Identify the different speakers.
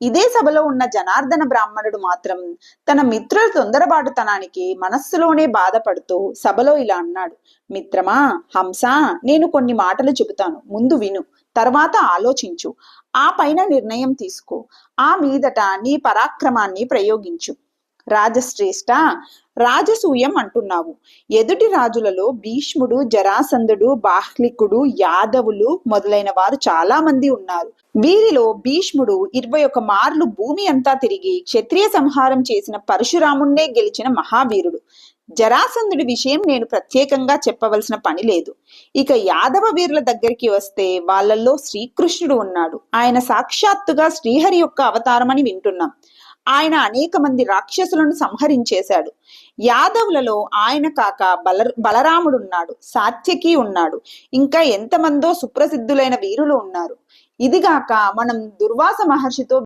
Speaker 1: ఇదే సభలో ఉన్న జనార్దన బ్రాహ్మణుడు మాత్రం తన మిత్రుల తొందరబాటుతనానికి మనస్సులోనే బాధపడుతూ సభలో ఇలా అన్నాడు. మిత్రమా హంస నేను కొన్ని మాటలు చెబుతాను. ముందు విను. తర్వాత ఆలోచించు. ఆ పైన నిర్ణయం తీసుకో. ఆ మీదట నీ పరాక్రమాన్ని ప్రయోగించు. రాజశ్రేష్ట రాజసూయం అంటున్నావు. ఎదుటి రాజులలో భీష్ముడు జరాసంధుడు బాహ్లికుడు యాదవులు మొదలైన వారు చాలా మంది ఉన్నారు. వీరిలో భీష్ముడు ఇరవై ఒక మార్లు భూమి అంతా తిరిగి క్షత్రియ సంహారం చేసిన పరశురాముణ్ణే గెలిచిన మహావీరుడు. జరాసంధుడి విషయం నేను ప్రత్యేకంగా చెప్పవలసిన పని లేదు. ఇక యాదవ వీరుల దగ్గరికి వస్తే వాళ్ళల్లో శ్రీకృష్ణుడు ఉన్నాడు. ఆయన సాక్షాత్తుగా శ్రీహరి యొక్క అవతారమని వింటున్నాం. ఆయన అనేక మంది రాక్షసులను సంహరించేశాడు. యాదవులలో ఆయన కాక బల బలరాముడున్నాడు సాత్యకి ఉన్నాడు. ఇంకా ఎంతమందో సుప్రసిద్ధులైన వీరులు ఉన్నారు. ఇదిగాక మనం దుర్వాస మహర్షితో